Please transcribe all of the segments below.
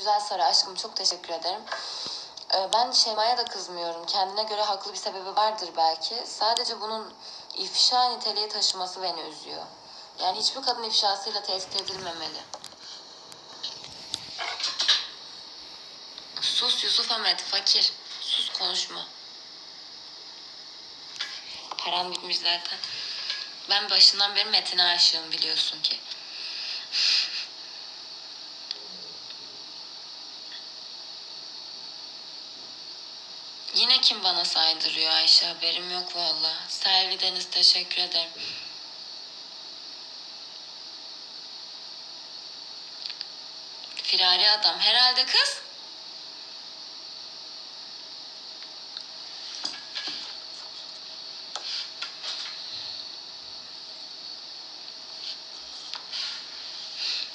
Güzel soru aşkım çok teşekkür ederim. Ee, Ben Şeyma'ya da kızmıyorum. Kendine göre haklı bir sebebi vardır belki. Sadece bunun ifşa niteliği taşıması beni üzüyor. Yani hiçbir kadın ifşasıyla tehdit edilmemeli. Sus Yusuf Ahmet fakir. Sus konuşma. Param bitmiş zaten. Ben başından beri Metin'e aşığım biliyorsun ki. Yine kim bana saydırıyor Ayşe haberim yok valla. Selvi Deniz teşekkür ederim. Firari adam herhalde kız.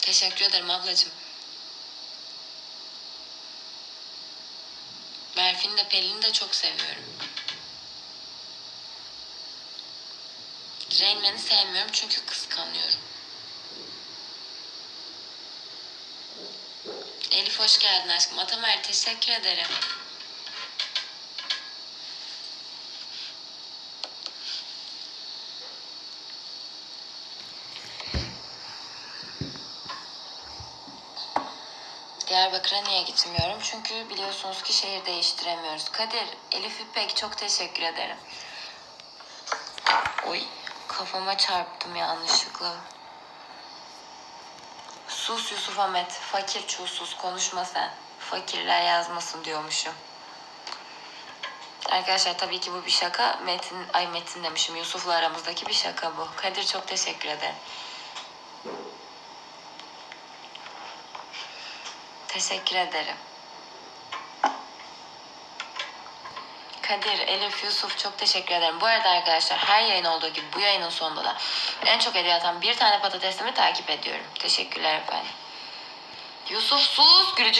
Teşekkür ederim ablacığım. Berfin'i de Pelin'i de çok seviyorum. Reynmen'i sevmiyorum çünkü kıskanıyorum. Elif hoş geldin aşkım. Atamer teşekkür ederim. Diyarbakır'a niye gitmiyorum? Çünkü biliyorsunuz ki şehir değiştiremiyoruz. Kadir, Elif İpek çok teşekkür ederim. Oy, kafama çarptım yanlışlıkla. Sus Yusuf Ahmet, fakir çulsuz konuşma sen. Fakirler yazmasın diyormuşum. Arkadaşlar tabii ki bu bir şaka. Metin, ay Metin demişim. Yusuf'la aramızdaki bir şaka bu. Kadir çok teşekkür ederim. Teşekkür ederim. Kadir, Elif, Yusuf çok teşekkür ederim. Bu arada arkadaşlar her yayın olduğu gibi bu yayının sonunda da en çok hediye atan bir tane patatesimi takip ediyorum. Teşekkürler efendim. Yusuf sus, gülücük